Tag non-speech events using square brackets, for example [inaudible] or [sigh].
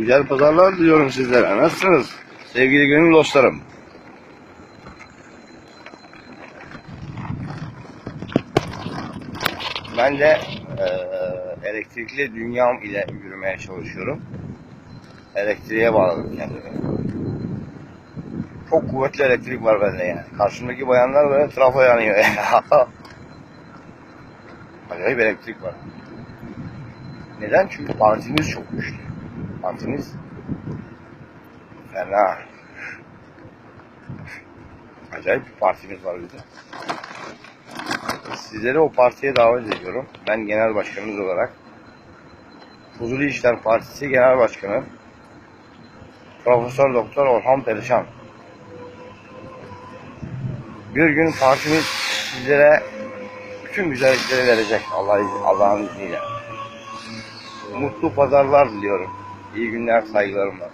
Güzel pazarlar diliyorum sizlere. Nasılsınız? Sevgili gönül dostlarım. Ben de eee, elektrikli dünyam ile yürümeye çalışıyorum. Elektriğe bağladım kendimi. Çok kuvvetli elektrik var bende yani. Karşımdaki bayanlar böyle trafo yanıyor. [laughs] Acayip elektrik var. Neden? Çünkü partimiz çok güçlü. Partimiz fena. Acayip bir partimiz var bizde. Sizleri o partiye davet ediyorum. Ben genel başkanımız olarak Huzurlu İşler Partisi Genel Başkanı Profesör Doktor Orhan Perişan. Bir gün partimiz sizlere bütün güzellikleri verecek Allah Allah'ın izniyle. Mutlu pazarlar diliyorum. İyi günler, saygılarımla.